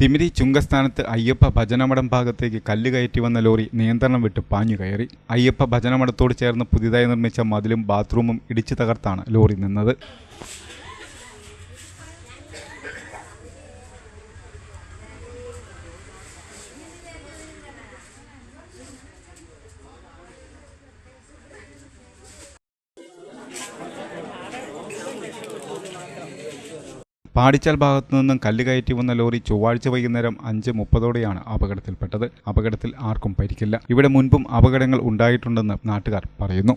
തിമിരി ചുങ്കസ്ഥാനത്ത് അയ്യപ്പ ഭജനമഠം ഭാഗത്തേക്ക് കല്ല് കയറ്റി വന്ന ലോറി നിയന്ത്രണം വിട്ട് പാഞ്ഞു കയറി. അയ്യപ്പ ഭജനമഠത്തോട് ചേർന്ന് പുതിയതായി നിർമ്മിച്ച മതിലും ബാത്റൂമും ഇടിച്ചു തകർത്താണ് ലോറി നിന്നത്. പാടിച്ചാൽ ഭാഗത്തു നിന്നും കല്ല് കയറ്റി വന്ന ലോറി ചൊവ്വാഴ്ച വൈകുന്നേരം അഞ്ച് മുപ്പതോടെയാണ് അപകടത്തിൽപ്പെട്ടത്. അപകടത്തിൽ ആർക്കും പരിക്കില്ല. ഇവിടെ മുൻപും അപകടങ്ങൾ ഉണ്ടായിട്ടുണ്ടെന്ന് നാട്ടുകാർ പറയുന്നു.